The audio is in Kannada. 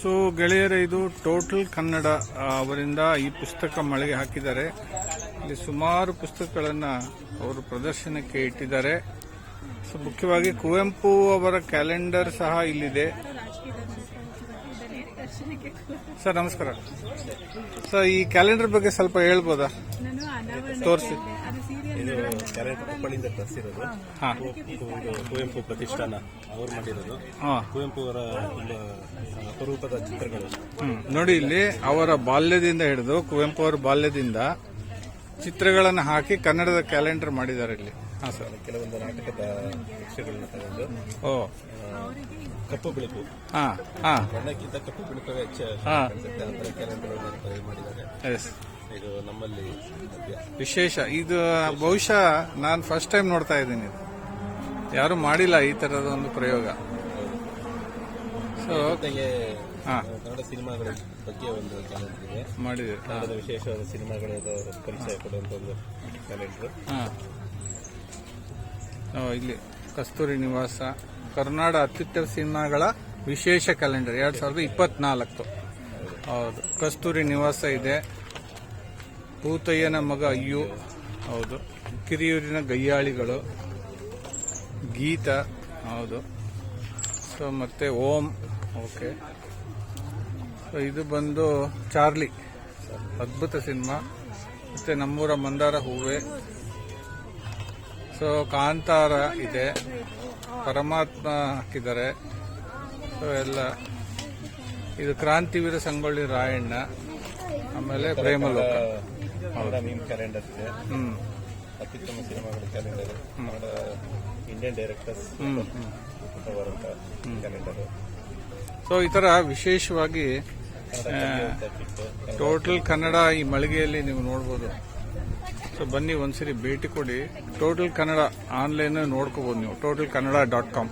ಸೊ ಗೆಳೆಯರೇ, ಇದು ಟೋಟಲ್ ಕನ್ನಡ ಅವರಿಂದ ಈ ಪುಸ್ತಕ ಮಳೆಗೆ ಹಾಕಿದ್ದಾರೆ. ಇಲ್ಲಿ ಸುಮಾರು ಪುಸ್ತಕಗಳನ್ನು ಅವರು ಪ್ರದರ್ಶನಕ್ಕೆ ಇಟ್ಟಿದ್ದಾರೆ. ಸೊ ಮುಖ್ಯವಾಗಿ ಕುವೆಂಪು ಅವರ ಕ್ಯಾಲೆಂಡರ್ ಸಹ ಇಲ್ಲಿದೆ. ಸರ್ ನಮಸ್ಕಾರ. ಸರ್ ಈ ಕ್ಯಾಲೆಂಡರ್ ಬಗ್ಗೆ ಸ್ವಲ್ಪ ಹೇಳ್ಬೋದಾ? ತೋರಿಸಿ. ಅದು ಸೀರಿಯಲ್ ಇದು ತರಿಸಿರೋದು. ಹಾ. ಕುವೆಂಪು ಪ್ರತಿಷ್ಠಾನ ಅವ್ರು ಮಾಡಿರೋದು. ಹಾ. ಕುವೆಂಪು ಅವರ ಅಪರೂಪದ ಚಿತ್ರಗಳು. ನೋಡಿ ಇಲ್ಲಿ ಅವರ ಬಾಲ್ಯದಿಂದ ಹಿಡಿದು ಕುವೆಂಪು ಅವರ ಬಾಲ್ಯದಿಂದ ಚಿತ್ರಗಳನ್ನು ಹಾಕಿ ಕನ್ನಡದ ಕ್ಯಾಲೆಂಡರ್ ಮಾಡಿದ್ದಾರೆ ಇಲ್ಲಿ. ಹಾ ಸರ್. ಕೆಲವೊಂದು ನಾಟಕದ ತಗೊಂಡು. ಓ. ಕಪ್ಪು ಬಿಳುಪು. ಹಾ ಹಾ. ಬಣ್ಣಕ್ಕಿಂತ ಕಪ್ಪು ಬಿಳುಪವೇ. ಅನ್ಸುತ್ತೆ. ಆ ಥರ ಮಾಡಿದ್ದಾರೆ. ಇದು ನಮ್ಮಲ್ಲಿ ವಿಶೇಷ. ಇದು ಬಹುಶಃ ನಾನು ಫಸ್ಟ್ ಟೈಮ್ ನೋಡ್ತಾ ಇದ್ದೀನಿ ಇದು. ಯಾರು ಮಾಡಿಲ್ಲ ಈ ತರದ ಒಂದು ಪ್ರಯೋಗ. ಸೊ ಜೊತೆಗೆ ಹಾ. ಕನ್ನಡ ಸಿನಿಮಾಗಳ ಬಗ್ಗೆ ಒಂದು ಕ್ಯಾಲೆಂಡರ್ ಇದೆ. ಮಾಡಿದೆ. ಕನ್ನಡದ ವಿಶೇಷವಾದ ಸಿನಿಮಾಗಳ ಪರಿಚಯ ಕೊಡುವಂತ ಒಂದು ಕ್ಯಾಲೆಂಡರ್ ಇಲ್ಲಿ ಕಸ್ತೂರಿ ನಿವಾಸ. ಕರ್ನಾಡ ಅತ್ಯುತ್ತರ ಸಿನಿಮಾಗಳ ವಿಶೇಷ ಕ್ಯಾಲೆಂಡರ್, ಎರಡ್ ಸಾವಿರದ ಇಪ್ಪತ್ನಾಲ್ಕು. ಹೌದು. ಕಸ್ತೂರಿ ನಿವಾಸ ಇದೆ. ಭೂತಯ್ಯನ ಮಗ ಅಯ್ಯು. ಹೌದು. ಕಿರಿಯೂರಿನ ಗಯ್ಯಾಳಿಗಳು. ಗೀತ. ಹೌದು. ಸೊ ಮತ್ತೆ ಓಂ. ಓಕೆ ಸೊ ಇದು ಬಂದು ಚಾರ್ಲಿ. ಅದ್ಭುತ ಸಿನಿಮಾ. ಮತ್ತೆ ನಮ್ಮೂರ ಮಂದಾರ ಹೂವೆ. ಸೊ ಕಾಂತಾರ ಇದೆ. ಪರಮಾತ್ಮ ಹಾಕಿದ್ದಾರೆ. ಸೊ ಎಲ್ಲ. ಇದು ಕ್ರಾಂತಿವೀರ ಸಂಗೊಳ್ಳಿ ರಾಯಣ್ಣ. ಆಮೇಲೆ ಪ್ರೇಮಲೋಕ. ಅವರ ಮೀಮ್ ಕ್ಯಾಲೆಂಡರ್ ಇದೆ. ಹ್ಮ್. ಅತ್ಯುತ್ತಮ ಸಿನಿಮಾಗಳ ಕ್ಯಾಲೆಂಡರ್ ಇಂಡಿಯನ್ ಡೈರೆಕ್ಟರ್ಸ್ ಬರುವಂತ ಕ್ಯಾಲೆಂಡರ್ ಸೊ ಈ ತರ ವಿಶೇಷವಾಗಿ ಟೋಟಲ್ ಕನ್ನಡ ಈ ಮಳಿಗೆಯಲ್ಲಿ ನೀವು ನೋಡ್ಬೋದು. ಸೊ ಬನ್ನಿ ಒಂದ್ಸರಿ ಭೇಟಿ ಕೊಡಿ. ಟೋಟಲ್ ಕನ್ನಡ ಆನ್ಲೈನ್ ನೋಡ್ಕೋಬಹುದು ನೀವು. Total Kannada dot com